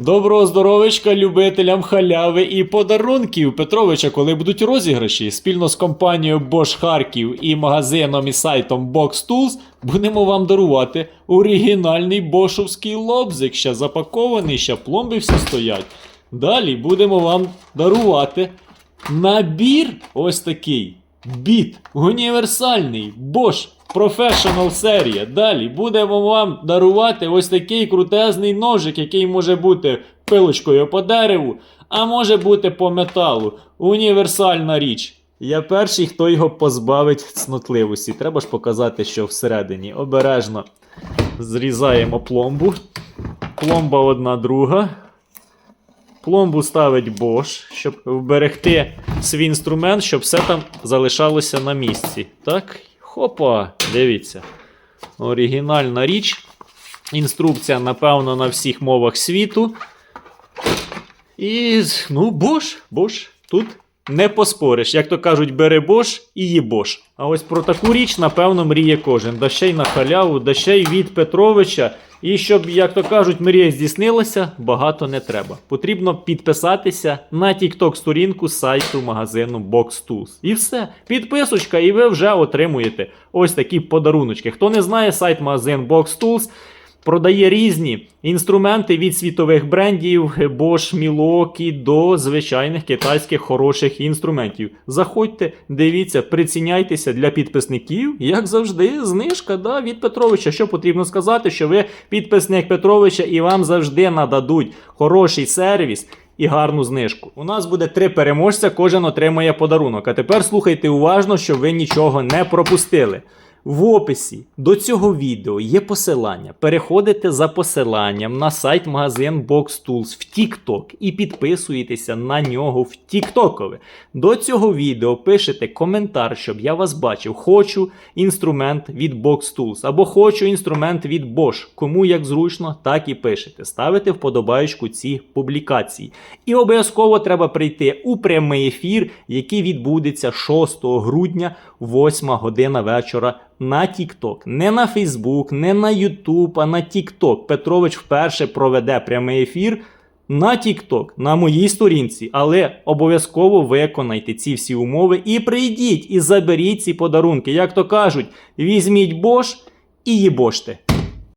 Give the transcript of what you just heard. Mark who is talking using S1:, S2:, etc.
S1: Доброго здоровечка любителям халяви і подарунків Петровича, коли будуть розіграші спільно з компанією Bosch Харків і магазином і сайтом Box Tools будемо вам дарувати оригінальний бошовський лобзик, ще запакований, ще пломби всі стоять. Далі будемо вам дарувати набір ось такий. Біт універсальний Bosch Professional серія. Далі будемо вам дарувати ось такий крутезний ножик, який може бути пилочкою по дереву, а може бути по металу. Універсальна річ. Я перший, хто його позбавить цнотливості. Треба ж показати, що всередині. Обережно зрізаємо пломбу. Пломба одна друга. Пломбу ставить Bosch, щоб вберегти свій інструмент, щоб все там залишалося на місці. Так, хопа, дивіться. Оригінальна річ. Інструкція, напевно, на всіх мовах світу. І, ну, бош, бош, Тут не поспориш. Як то кажуть, бери бош і Bosch. А ось про таку річ, напевно, мріє кожен. Да ще й на халяву, да ще й від Петровича. І щоб, як то кажуть, мрія здійснилася, багато не треба. Потрібно підписатися на TikTok сторінку сайту магазину Box Tools. І все. Підписочка, і ви вже отримуєте ось такі подаруночки. Хто не знає, сайт магазин Box Tools продає різні інструменти від світових брендів Bosch, Milwaukee до звичайних китайських хороших інструментів. Заходьте, дивіться, приціняйтеся для підписників. Як завжди, знижка да, від Петровича. Що потрібно сказати, що ви підписник Петровича і вам завжди нададуть хороший сервіс. І гарну знижку. У нас буде три переможця, кожен отримує подарунок. А тепер слухайте уважно, щоб ви нічого не пропустили. В описі до цього відео є посилання. Переходите за посиланням на сайт магазин Box Tools в TikTok і підписуєтеся на нього в TikToкове. До цього відео пишете коментар, щоб я вас бачив. Хочу інструмент від Box Tools або хочу інструмент від Bosch. Кому як зручно, так і пишете. Ставите вподобаючку ці публікації. І обов'язково треба прийти у прямий ефір, який відбудеться 6 грудня, 8 година вечора на TikTok. Не на Facebook, не на YouTube, а на TikTok. Петрович вперше проведе прямий ефір. На TikTok, на моїй сторінці, але обов'язково виконайте ці всі умови і прийдіть і заберіть ці подарунки. Як то кажуть, візьміть Бош і їбоште.